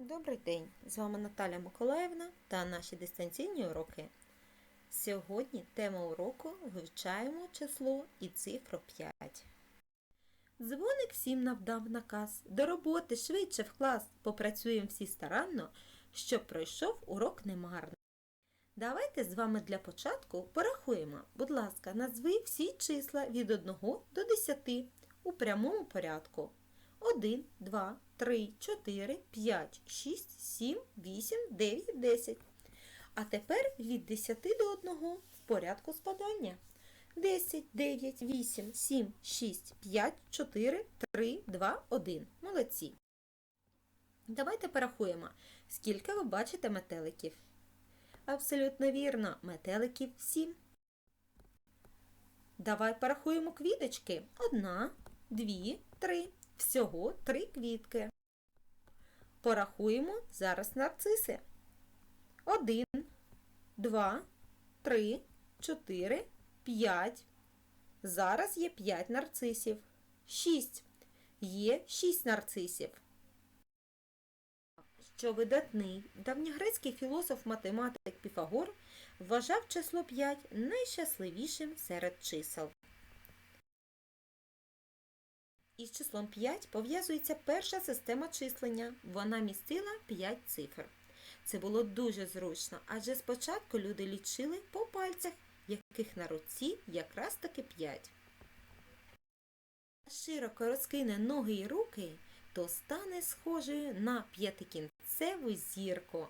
Добрий день! З вами Наталя Миколаївна та наші дистанційні уроки. Сьогодні тема уроку вивчаємо число і цифру 5. Дзвоник всім навдав наказ. До роботи швидше в клас. Попрацюємо всі старанно, щоб пройшов урок немарно. Давайте з вами для початку порахуємо. Будь ласка, назви всі числа від 1 до 10 у прямому порядку. 1, 2, 3, 4, 5, 6, 7, 8, 9, 10. А тепер від 10 до 1 в порядку складання. 10, 9, 8, 7, 6, 5, 4, 3, 2, 1. Молодці. Давайте порахуємо, скільки ви бачите метеликів. Абсолютно вірно, метеликів 7. Давай порахуємо квіточки. Одна, дві, три. Всього три квітки. Порахуємо зараз нарциси. Один, два, три, чотири, п'ять. Зараз є п'ять нарцисів. Шість. Є шість нарцисів. Що видатний давньогрецький філософ-математик Піфагор вважав число 5 найщасливішим серед чисел. Із числом 5 пов'язується перша система числення. Вона містила 5 цифр. Це було дуже зручно, адже спочатку люди лічили по пальцях, яких на руці якраз таки 5. Широко розкине ноги й руки, то стане схожою на п'ятикінцеву зірку.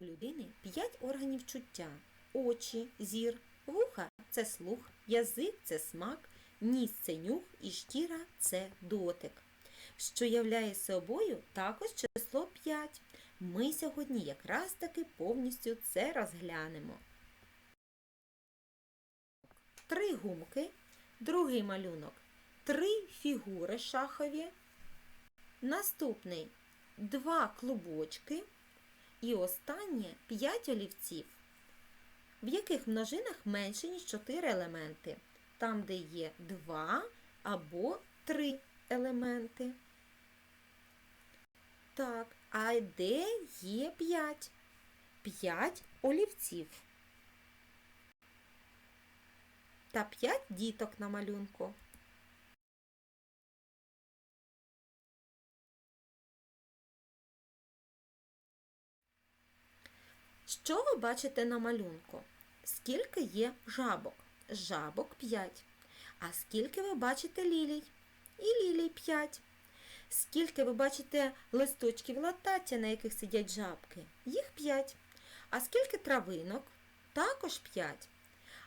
У людини 5 органів чуття очі, зір, вуха це слух, язик це смак, ніс це нюх і шкіра це дотик. Що являє собою також число 5. Ми сьогодні якраз таки повністю це розглянемо. Три гумки, другий малюнок, три фігури шахові, наступний два клубочки і останнє 5 олівців в яких множинах менше, ніж 4 елементи, там, де є 2 або 3 елементи. Так, а де є 5? 5 олівців. Та 5 діток на малюнку. Що ви бачите на малюнку? Скільки є жабок? Жабок 5. А скільки ви бачите лілій? І лілій 5. Скільки ви бачите листочків латаття, на яких сидять жабки? Їх 5. А скільки травинок? Також 5.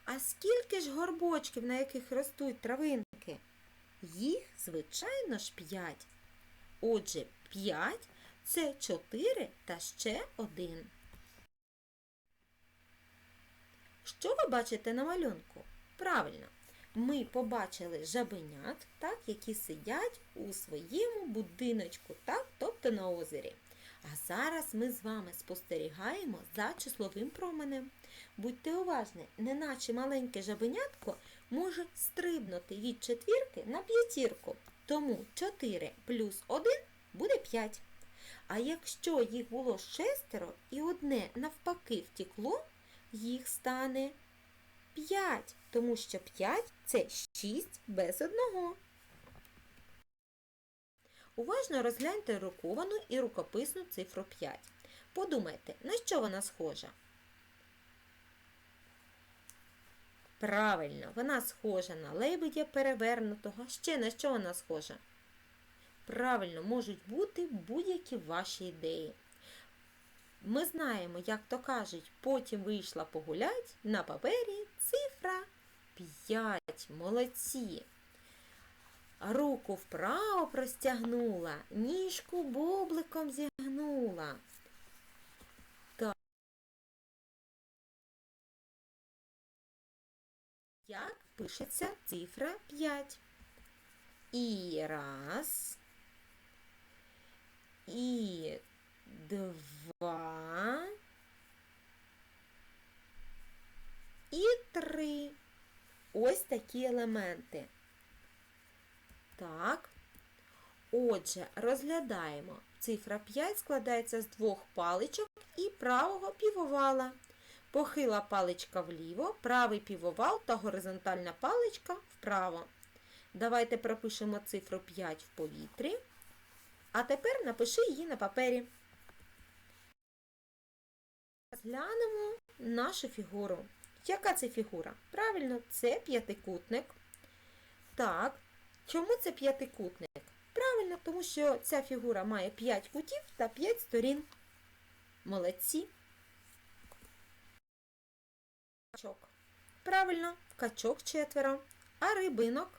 А скільки ж горбочків, на яких ростуть травинки? Їх, звичайно ж, 5. Отже, 5 це 4 та ще 1. Що ви бачите на малюнку? Правильно, ми побачили жабенят, так, які сидять у своєму будиночку, так, тобто на озері. А зараз ми з вами спостерігаємо за числовим променем. Будьте уважні, неначе маленьке жабенятко може стрибнути від четвірки на п'ятірку. Тому 4 плюс 1 буде 5. А якщо їх було шестеро і одне навпаки втекло, їх стане 5, тому що 5 це 6 без одного. Уважно розгляньте руковану і рукописну цифру 5. Подумайте, на що вона схожа? Правильно, вона схожа на лебедя перевернутого. Ще на що вона схожа? Правильно, можуть бути будь-які ваші ідеї. Ми знаємо, як то кажуть, потім вийшла погулять на папері цифра 5. Молодці. Руку вправо простягнула, ніжку бобликом зігнула. Як пишеться цифра 5? І раз. І два і три. Ось такі елементи. Так. Отже, розглядаємо. Цифра 5 складається з двох паличок і правого півовала. Похила паличка вліво, правий півовал та горизонтальна паличка вправо. Давайте пропишемо цифру 5 в повітрі. А тепер напиши її на папері. Розглянемо нашу фігуру. Яка це фігура? Правильно, це п'ятикутник. Так, чому це п'ятикутник? Правильно, тому що ця фігура має 5 кутів та 5 сторін. Молодці. Качок. Правильно, качок четверо. А рибинок?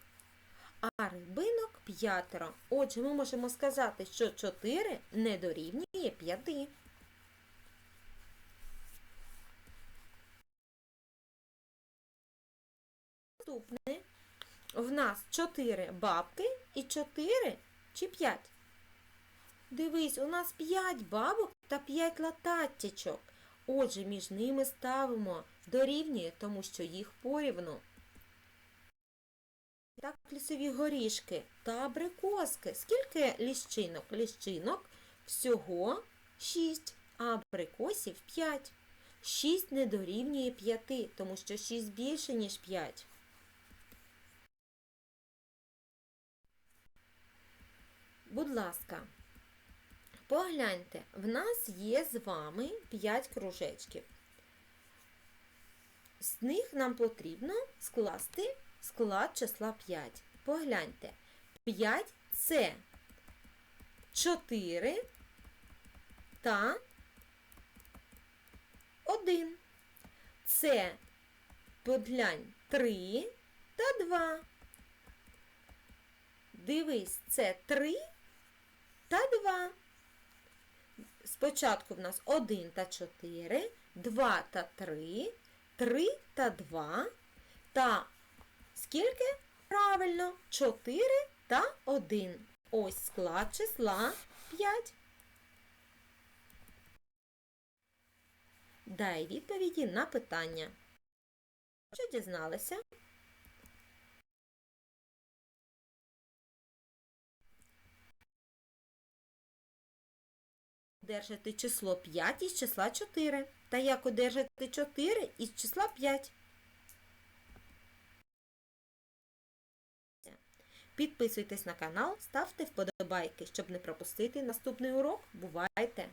А рибинок п'ятеро. Отже, ми можемо сказати, що 4 не дорівнює 5. Наступне. В нас 4 бабки і 4 чи 5. Дивись, у нас 5 бабок та 5 лататтячок. Отже, між ними ставимо дорівнює, тому що їх порівну. Так, лісові горішки та абрикоски. Скільки ліщинок? Ліщинок всього 6, а абрикосів 5. 6 не дорівнює 5, тому що 6 більше, ніж 5. Будь ласка, погляньте, в нас є з вами 5 кружечків. З них нам потрібно скласти склад числа 5. Погляньте, 5 це 4 та 1. Це, поглянь, 3 та 2. Дивись, це 3 та 2. Спочатку в нас 1 та 4, 2 та 3, 3 та 2 та скільки? Правильно, 4 та 1. Ось склад числа 5. Дай відповіді на питання. Що дізналися? Одержати число 5 із числа 4. Та як одержати 4 із числа 5? Підписуйтесь на канал, ставте вподобайки, щоб не пропустити наступний урок. Бувайте!